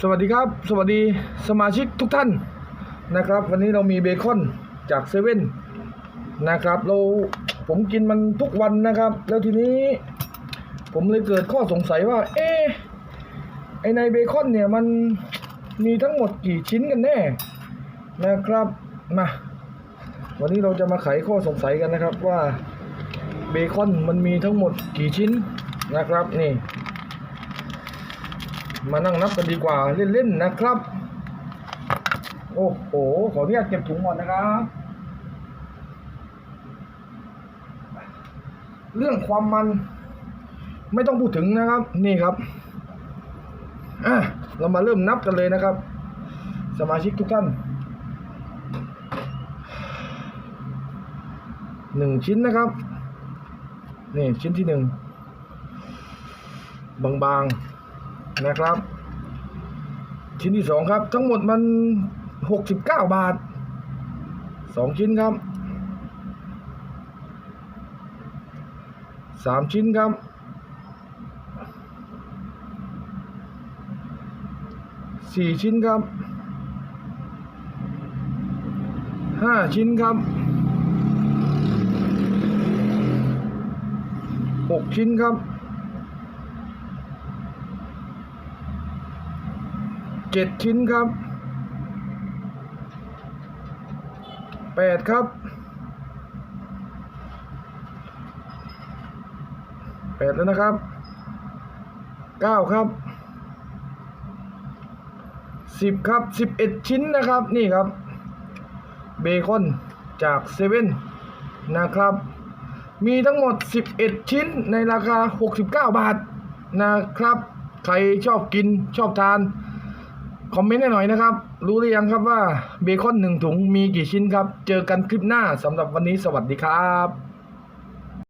สวัสดีครับ สวัสดีสมาชิกทุกท่านนะครับ วันนี้เรามีเบคอนจากเซเว่นนะครับ เราผมกินมันทุกวันนะครับ แล้วทีนี้ ผมเลยเกิดข้อสงสัยว่า เอ๊ะไอในเบคอนเนี่ยมันมีทั้งหมดกี่ชิ้นกันแน่นะครับมาวันนี้เราจะมาไขข้อสงสัยกันนะครับว่าเบคอนมันมีทั้งหมดกี่ชิ้นนะครับนี่ มานั่งนับกันดีกว่าเล่นๆนะครับ โอ้โห ขออนุญาตเก็บถุงก่อนนะครับ เรื่องความมัน ไม่ต้องพูดถึงนะครับ นี่ครับอะเรามาเริ่มนับกันเลยนะครับ สมาชิกทุกท่านหนึ่งชิ้นนะครับ นี่ชิ้นที่หนึ่งบางๆ นะครับ ชิ้นที่สองครับ ทั้งหมดมันหกสิบเก้าบาทสองชิ้นครับสามชิ้นครับสี่ชิ้นครับห้าชิ้นครับหกชิ้นครับ เจ็ดชิ้นครับแปดครับแปดแล้วนะครับเก้าครับสิบครับสิบเอ็ดชิ้นนะครับนี่ครับ เบคอนจากเซเว่นนะครับ มีทั้งหมด 11 ชิ้นในราคา 69 บาทนะครับ ใครชอบกินชอบทาน คอมเมนต์ให้หน่อยนะครับ รู้หรือยังครับว่าเบคอนหนึ่งถุงมีกี่ชิ้นครับ เจอกันคลิปหน้าสำหรับวันนี้สวัสดีครับ